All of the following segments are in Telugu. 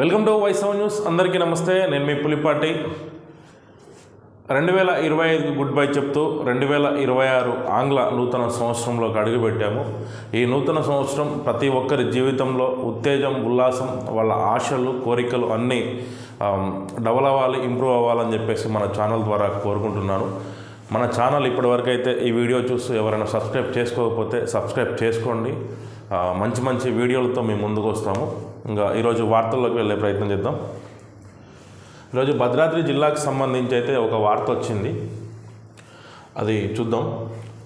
Welcome to వైసవ్ news. అందరికీ నమస్తే. నేను మీ పులిపాటి. రెండు వేల ఇరవై ఐదుకు గుడ్ బై చెప్తూ రెండు వేల ఇరవై ఆరు ఆంగ్ల నూతన సంవత్సరంలోకి అడుగుపెట్టాము. ఈ నూతన సంవత్సరం ప్రతి ఒక్కరి జీవితంలో ఉత్తేజం ఉల్లాసం వాళ్ళ ఆశలు కోరికలు అన్నీ డెవలప్ అవ్వాలి ఇంప్రూవ్ అవ్వాలని చెప్పేసి మన ఛానల్ ద్వారా కోరుకుంటున్నాను. మన ఛానల్ ఇప్పటివరకు అయితే ఈ వీడియో చూస్తూ ఎవరైనా సబ్స్క్రైబ్ చేసుకోకపోతే సబ్స్క్రైబ్ చేసుకోండి. మంచి మంచి వీడియోలతో మేము ముందుకు వస్తాము. ఇంకా ఈరోజు వార్తల్లోకి వెళ్ళే ప్రయత్నం చేద్దాం. ఈరోజు భద్రాద్రి జిల్లాకు సంబంధించి అయితే ఒక వార్త వచ్చింది. అది చూద్దాం.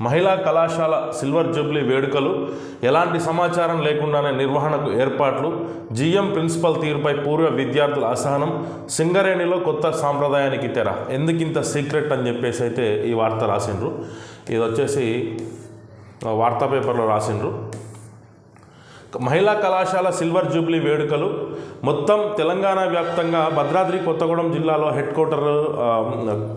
మహిళా కళాశాల సిల్వర్ జూబ్లీ వేడుకలు ఎలాంటి సమాచారం లేకుండానే నిర్వహణకు ఏర్పాట్లు జిఎం ప్రిన్సిపల్ తీరుపై పూర్వ విద్యార్థుల అసహనం సింగరేణిలో కొత్త సాంప్రదాయానికి తెర. ఎందుకింత సీక్రెట్ అని చెప్పేసి అయితే ఈ వార్త రాసిండ్రు. ఇది వచ్చేసి వార్తా పేపర్లో రాసిండ్రు. మహిళా కళాశాల సిల్వర్ జూబ్లీ వేడుకలు. మొత్తం తెలంగాణ వ్యాప్తంగా భద్రాద్రి కొత్తగూడెం జిల్లాలో హెడ్ క్వార్టర్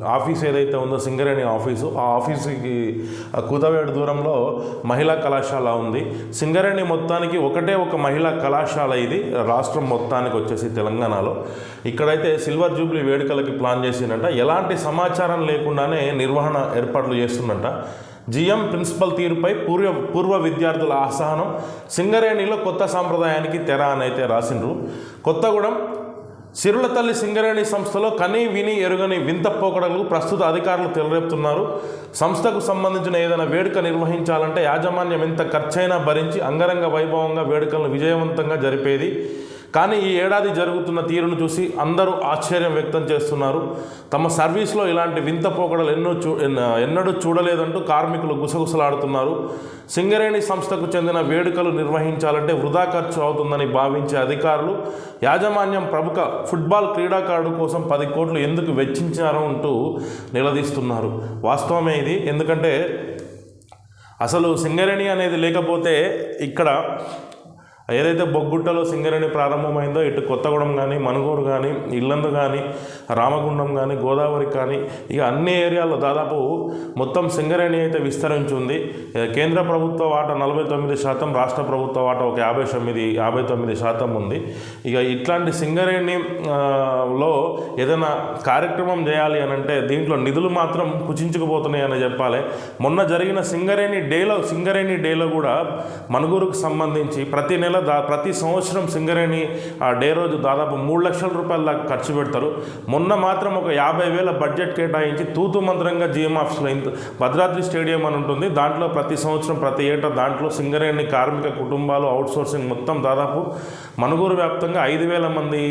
ఆఫీస్ ఏదైతే ఉందో సింగరేణి ఆఫీసు ఆ ఆఫీసుకి కూతవేడు దూరంలో మహిళా కళాశాల ఉంది. సింగరేణి మొత్తానికి ఒకటే ఒక మహిళా కళాశాల ఇది. రాష్ట్రం మొత్తానికి వచ్చేసి తెలంగాణలో. ఇక్కడైతే సిల్వర్ జూబ్లీ వేడుకలకి ప్లాన్ చేసిందంట. ఎలాంటి సమాచారం లేకుండానే నిర్వహణ ఏర్పాట్లు చేస్తుందంట. జిఎం ప్రిన్సిపల్ తీరుపై పూర్వ పూర్వ విద్యార్థుల అసహనం సింగరేణిలో కొత్త సాంప్రదాయానికి తెర అని అయితే రాసిండ్రు. కొత్తగూడెం సిరుల తల్లి సింగరేణి సంస్థలో కని విని ఎరుగని వింత పోకడలు ప్రస్తుత అధికారులు తెలరేపుతున్నారు సంస్థకు సంబంధించిన ఏదైనా వేడుక నిర్వహించాలంటే యాజమాన్యం ఎంత ఖర్చైనా భరించి అంగరంగ వైభవంగా వేడుకలను విజయవంతంగా జరిపేది కానీ ఈ ఏడాది జరుగుతున్న తీరును చూసి అందరూ ఆశ్చర్యం వ్యక్తం చేస్తున్నారు. తమ సర్వీస్లో ఇలాంటి వింత పోకడలు ఎన్నో చూ ఎన్నడూ చూడలేదంటూ కార్మికులు గుసగుసలాడుతున్నారు. సింగరేణి సంస్థకు చెందిన వేడుకలు నిర్వహించాలంటే వృధా ఖర్చు అవుతుందని భావించే అధికారులు యాజమాన్యం ప్రముఖ ఫుట్బాల్ క్రీడాకారుడు కోసం పది కోట్లు ఎందుకు వెచ్చించారు అంటూ నిలదీస్తున్నారు. వాస్తవమే ఇది. ఎందుకంటే అసలు సింగరేణి అనేది లేకపోతే ఇక్కడ ఏదైతే బొగ్గుట్టలో సింగరేణి ప్రారంభమైందో ఇటు కొత్తగూడెం కానీ మనుగూరు కానీ ఇల్లందు కానీ రామగుండం కానీ గోదావరి కానీ ఇక అన్ని ఏరియాల్లో దాదాపు మొత్తం సింగరేణి అయితే విస్తరించి ఉంది కేంద్ర ప్రభుత్వ వాటా నలభై తొమ్మిది శాతం రాష్ట్ర ప్రభుత్వ వాటా ఒక యాభై తొమ్మిది యాభై తొమ్మిది శాతం ఉంది. ఇక ఇట్లాంటి సింగరేణి లో ఏదైనా కార్యక్రమం చేయాలి అని అంటే దీంట్లో నిధులు మాత్రం కుచించుకుపోతున్నాయి అని చెప్పాలి. మొన్న జరిగిన సింగరేణి డేలో సింగరేణి డేలో కూడా మనుగూరుకు సంబంధించి ప్రతి నెల దా ప్రతి సంవత్సరం సింగరేణి ఆ డే రోజు దాదాపు మూడు లక్షల రూపాయల దాకా ఖర్చు పెడతారు. మొన్న మాత్రం ఒక యాభై వేల బడ్జెట్ కేటాయించి తూతు మంత్రంగా జిఎం ఆఫీస్లో భద్రాద్రి స్టేడియం అని ఉంటుంది. దాంట్లో ప్రతి సంవత్సరం ప్రతి ఏటా దాంట్లో సింగరేణి కార్మిక కుటుంబాలు అవుట్సోర్సింగ్ మొత్తం దాదాపు మనుగూరు వ్యాప్తంగా ఐదు వేల మంది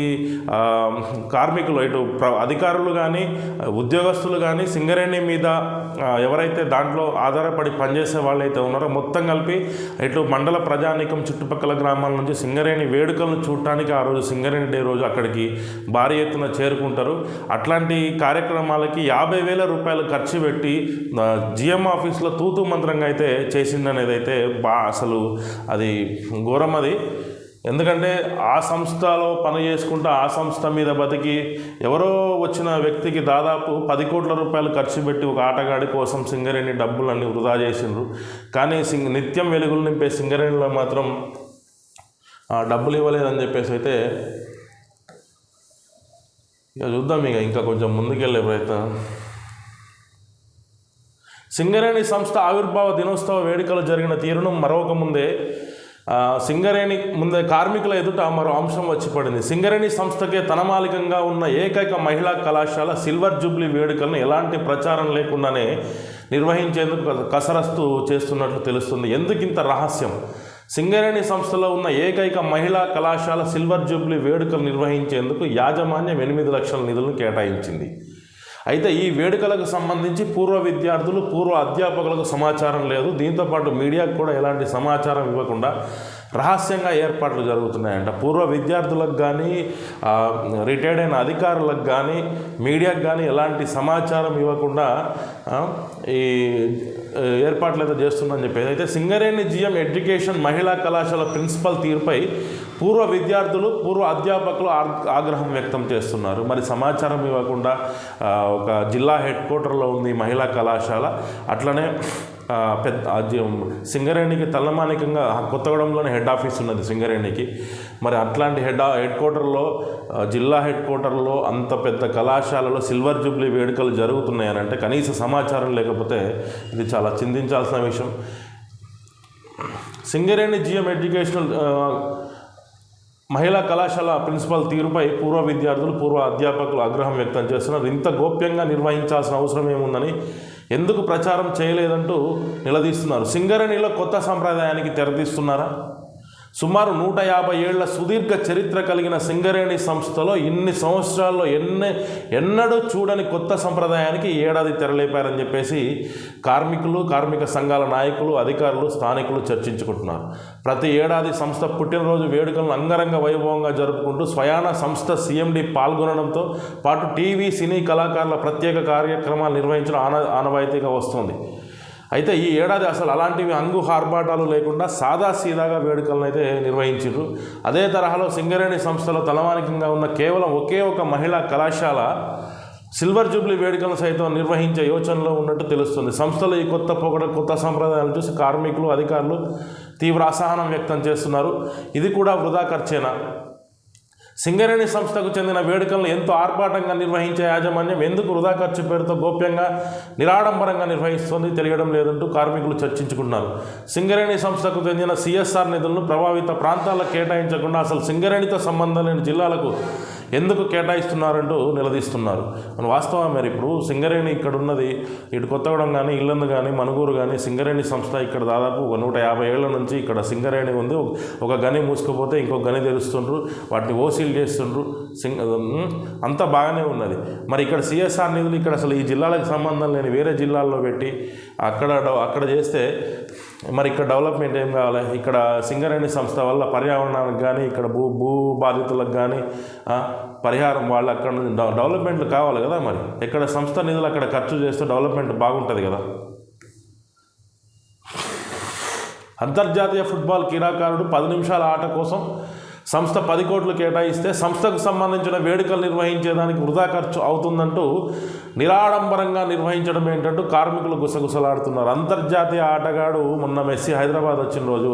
కార్మికులు ఇటు ప్ర అధికారులు కానీ ఉద్యోగస్తులు కానీ సింగరేణి మీద ఎవరైతే దాంట్లో ఆధారపడి పనిచేసే వాళ్ళైతే ఉన్నారో మొత్తం కలిపి ఇటు మండల ప్రజానీకం చుట్టుపక్కల గ్రామాల నుంచి సింగరేణి వేడుకలను చూడటానికి ఆ రోజు సింగరేణి డే రోజు అక్కడికి భారీ ఎత్తున చేరుకుంటారు. అట్లాంటి కార్యక్రమాలకి యాభై వేల రూపాయలు ఖర్చు పెట్టి జిఎం ఆఫీస్లో తూతు మంత్రంగా అయితే చేసిందనేది అయితే బా అసలు అది ఘోరం అది. ఎందుకంటే ఆ సంస్థలో పని చేసుకుంటూ ఆ సంస్థ మీద బతికి ఎవరో వచ్చిన వ్యక్తికి దాదాపు పది కోట్ల రూపాయలు ఖర్చు పెట్టి ఒక ఆటగాడి కోసం సింగరేణి డబ్బులన్నీ వృధా చేసిండ్రు. కానీ సింగ్ నిత్యం వెలుగులు నింపే సింగరేణిలో మాత్రం డబ్బులు ఇవ్వలేదని చెప్పేసి అయితే ఇక చూద్దాం ఇక ఇంకా కొంచెం ముందుకెళ్ళే ప్రయత్నం. సింగరేణి సంస్థ ఆవిర్భావ దినోత్సవ వేడుకలు జరిగిన తీరును మరొక ముందే సింగరేణి ముందే కార్మికుల ఎదుట మరో అంశం వచ్చి పడింది. సింగరేణి సంస్థకే తనమాలికంగా ఉన్న ఏకైక మహిళా కళాశాల సిల్వర్ జూబ్లీ వేడుకలను ఎలాంటి ప్రచారం లేకుండానే నిర్వహించేందుకు కసరస్తు చేస్తున్నట్లు తెలుస్తుంది. ఎందుకింత రహస్యం? సింగరేణి సంస్థలో ఉన్న ఏకైక మహిళా కళాశాల సిల్వర్ జూబ్లీ వేడుకలు నిర్వహించేందుకు యాజమాన్యం ఎనిమిది లక్షల నిధులను కేటాయించింది. అయితే ఈ వేడుకలకు సంబంధించి పూర్వ విద్యార్థులు పూర్వ అధ్యాపకులకు సమాచారం లేదు. దీంతోపాటు మీడియాకు కూడా ఎలాంటి సమాచారం ఇవ్వకుండా రహస్యంగా ఏర్పాట్లు జరుగుతున్నాయంట. పూర్వ విద్యార్థులకు కానీ రిటైర్డ్ అయిన అధికారులకు కానీ మీడియాకు కానీ ఎలాంటి సమాచారం ఇవ్వకుండా ఈ ఏర్పాట్లు అయితే చేస్తుందని చెప్పేది. అయితే సింగరేణి జిఎం ఎడ్యుకేషన్ మహిళా కళాశాల ప్రిన్సిపల్ తీరుపై పూర్వ విద్యార్థులు పూర్వ అధ్యాపకులు ఆగ్రహం వ్యక్తం చేస్తున్నారు. మరి సమాచారం ఇవ్వకుండా ఒక జిల్లా హెడ్ క్వార్టర్లో ఉంది మహిళా కళాశాల. అట్లనే పెద్ద సింగరేణికి తలమానికంగా కొత్తగూడెంలోనే హెడ్ ఆఫీస్ ఉన్నది సింగరేణికి. మరి అట్లాంటి హెడ్ హెడ్ క్వార్టర్లో జిల్లా హెడ్ క్వార్టర్లో అంత పెద్ద కళాశాలలో సిల్వర్ జూబ్లీ వేడుకలు జరుగుతున్నాయనంటే కనీస సమాచారం లేకపోతే ఇది చాలా చింతించాల్సిన విషయం. సింగరేణి జిఎం ఎడ్యుకేషనల్ మహిళా కళాశాల ప్రిన్సిపల్ తీరుపై పూర్వ విద్యార్థులు పూర్వ అధ్యాపకులు ఆగ్రహం వ్యక్తం చేస్తున్నారు. ఇంత గోప్యంగా నిర్వహించాల్సిన అవసరం ఏముందని ఎందుకు ప్రచారం చేయలేదంటూ నిలదీస్తున్నారు. సింగరేణిలో కొత్త సంప్రదాయానికి తెరదీస్తున్నారా సుమారు నూట యాభై ఏళ్ళ సుదీర్ఘ చరిత్ర కలిగిన సింగరేణి సంస్థలో ఇన్ని సంవత్సరాల్లో ఎన్ని ఎన్నడూ చూడని కొత్త సంప్రదాయానికి ఏడాది తెరలేపారని చెప్పేసి కార్మికులు కార్మిక సంఘాల నాయకులు అధికారులు స్థానికులు చర్చించుకుంటున్నారు. ప్రతి ఏడాది సంస్థ పుట్టినరోజు వేడుకలను అంగరంగ వైభవంగా జరుపుకుంటూ స్వయాన సంస్థ సీఎండి పాల్గొనడంతో పాటు టీవీ సినీ కళాకారుల ప్రత్యేక కార్యక్రమాలు నిర్వహించడం ఆన ఆనవాయితీగా వస్తుంది. అయితే ఈ ఏడాది అసలు అలాంటివి అంగు ఆర్భాటాలు లేకుండా సాదా సీదాగా వేడుకలను అయితే నిర్వహించారు అదే తరహాలో సింగరేణి సంస్థలో తలమానికంగా ఉన్న కేవలం ఒకే ఒక మహిళా కళాశాల సిల్వర్ జూబ్లీ వేడుకలను సైతం నిర్వహించే యోచనలో ఉన్నట్టు తెలుస్తుంది. సంస్థలో ఈ కొత్త పొగడ కొత్త సంప్రదాయాలు చూసి కార్మికులు అధికారులు తీవ్ర అసహనం వ్యక్తం చేస్తున్నారు. ఇది కూడా వృధా ఖర్చేనా? సింగరేణి సంస్థకు చెందిన వేడుకలను ఎంతో ఆర్భాటంగా నిర్వహించే యాజమాన్యం ఎందుకు వృధా ఖర్చు పేరుతో గోప్యంగా నిరాడంబరంగా నిర్వహిస్తుంది తెలియడం లేదంటూ కార్మికులు చర్చించుకున్నారు సింగరేణి సంస్థకు చెందిన సిఎస్ఆర్ నిధులను ప్రభావిత ప్రాంతాలకు కేటాయించకుండా అసలు సింగరేణితో సంబంధం లేని జిల్లాలకు ఎందుకు కేటాయిస్తున్నారంటూ నిలదీస్తున్నారు. మన వాస్తవం మరి ఇప్పుడు సింగరేణి ఇక్కడ ఉన్నది ఇటు కొత్తగూడెం కానీ ఇల్లందు కానీ మనుగూరు కానీ సింగరేణి సంస్థ ఇక్కడ దాదాపు ఒక నూట యాభై ఏళ్ళ నుంచి ఇక్కడ సింగరేణి ఉంది. ఒక- గని మూసుకుపోతే ఇంకో గని తెరుస్తుండ్రు వాటిని ఓసీలు చేస్తుండ్రు. సింగ అంతా బాగానే ఉన్నది. మరి ఇక్కడ సిఎస్ఆర్ నిధులు ఇక్కడ అసలు ఈ జిల్లాలకు సంబంధం లేని వేరే జిల్లాల్లో పెట్టి అక్కడ అక్కడ చేస్తే మరి ఇక్కడ డెవలప్మెంట్ ఏం కావాలి? ఇక్కడ సింగరేణి సంస్థ వల్ల పర్యావరణానికి కానీ ఇక్కడ భూ భూ బాధితులకు కానీ పరిహారం వాళ్ళు అక్కడ నుంచి డెవలప్మెంట్లు కావాలి కదా మరి? ఇక్కడ సంస్థ నిధులు అక్కడ ఖర్చు చేస్తే డెవలప్మెంట్ బాగుంటుంది కదా? అంతర్జాతీయ ఫుట్బాల్ క్రీడాకారుడు పది నిమిషాల ఆట కోసం సంస్థ పది కోట్లు కేటాయిస్తే సంస్థకు సంబంధించిన వేడుకలు నిర్వహించేదానికి వృధా ఖర్చు అవుతుందంటూ నిరాడంబరంగా నిర్వహించడం ఏంటంటూ కార్మికులు గుసగుసలాడుతున్నారు. అంతర్జాతీయ ఆటగాడు మొన్న మెస్సీ హైదరాబాద్ వచ్చిన రోజు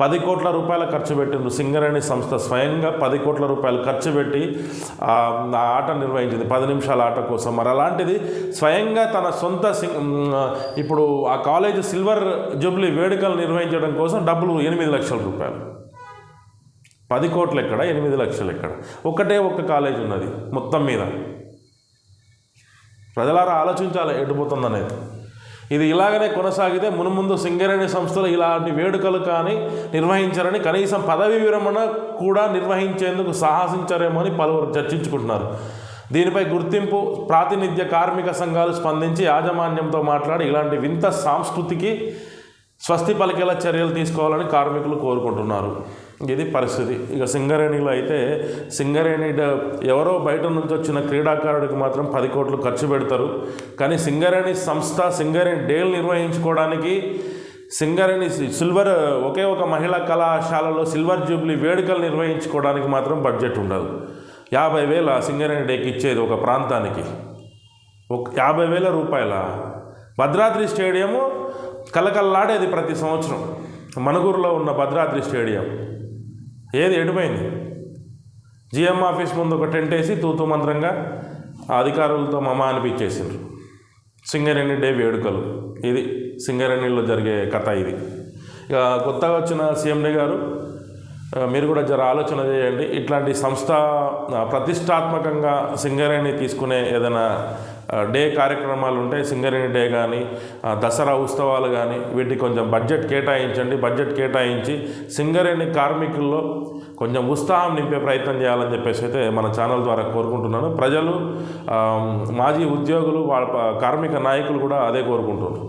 పది కోట్ల రూపాయల ఖర్చు పెట్టిండ్రు సింగరేణి సంస్థ స్వయంగా పది కోట్ల రూపాయలు ఖర్చు పెట్టి ఆట నిర్వహించింది. పది నిమిషాల ఆట కోసం. మరి అలాంటిది స్వయంగా తన సొంత ఇప్పుడు ఆ కాలేజ్ సిల్వర్ జూబ్లీ వేడుకలు నిర్వహించడం కోసం డబ్బులు ఎనిమిది లక్షల రూపాయలు. పది కోట్లు ఎక్కడ ఎనిమిది లక్షలు ఎక్కడ? ఒకటే ఒక్క కాలేజ్ ఉన్నది మొత్తం మీద. ప్రజలారా ఆలోచించాలి ఎటుపోతుంది అనేది ఇది ఇలాగనే కొనసాగితే మునుముందు సింగరేణి సంస్థలు ఇలాంటి వేడుకలు కానీ నిర్వహించారని కనీసం పదవి విరమణ కూడా నిర్వహించేందుకు సాహసించారేమో అని పలువురు చర్చించుకుంటున్నారు. దీనిపై గుర్తింపు ప్రాతినిధ్య కార్మిక సంఘాలు స్పందించి యాజమాన్యంతో మాట్లాడి ఇలాంటి వింత సాంస్కృతికి స్వస్తి పలికేలా చర్యలు తీసుకోవాలని కార్మికులు కోరుకుంటున్నారు. ఇది పరిస్థితి. ఇక సింగరేణిలో అయితే సింగరేణి ఎవరో బయట నుంచి వచ్చిన క్రీడాకారుడికి మాత్రం పది కోట్లు ఖర్చు పెడతారు. కానీ సింగరేణి సంస్థ సింగరేణి డేలు నిర్వహించుకోవడానికి సింగరేణి సిల్వర్ ఒకే ఒక మహిళా కళాశాలలో సిల్వర్ జూబ్లీ వేడుకలు నిర్వహించుకోవడానికి మాత్రం బడ్జెట్ ఉండదు. యాభై వేల సింగరేణి డేకి ఇచ్చేది ఒక ప్రాంతానికి. ఒక యాభై వేల రూపాయల? భద్రాద్రి స్టేడియము కలకల్లాడేది ప్రతి సంవత్సరం. మణుగూరులో ఉన్న భద్రాద్రి స్టేడియం. ఏది ఎడిపోయింది? జిఎం ఆఫీస్ ముందు ఒక టెంట్ వేసి తూతూ మంత్రంగా అధికారులతో మమ అనిపించేసిండ్రు సింగరేణి డే వేడుకలు. ఇది సింగరేణిలో జరిగే కథ ఇది. ఇక కొత్తగా వచ్చిన సీఎండి గారు మీరు కూడా జర ఆలోచన చేయండి. ఇట్లాంటి సంస్థ ప్రతిష్టాత్మకంగా సింగరేణి తీసుకునే ఏదైనా డే కార్యక్రమాలు ఉంటాయి సింగరేణి డే కానీ దసరా ఉత్సవాలు కానీ వీటికి కొంచెం బడ్జెట్ కేటాయించండి బడ్జెట్ కేటాయించి సింగరేణి కార్మికుల్లో కొంచెం ఉత్సాహం నింపే ప్రయత్నం చేయాలని చెప్పేసి అయితే మన ఛానల్ ద్వారా కోరుకుంటున్నాను. ప్రజలు మాజీ ఉద్యోగులు వాళ్ళ కార్మిక నాయకులు కూడా అదే కోరుకుంటున్నారు.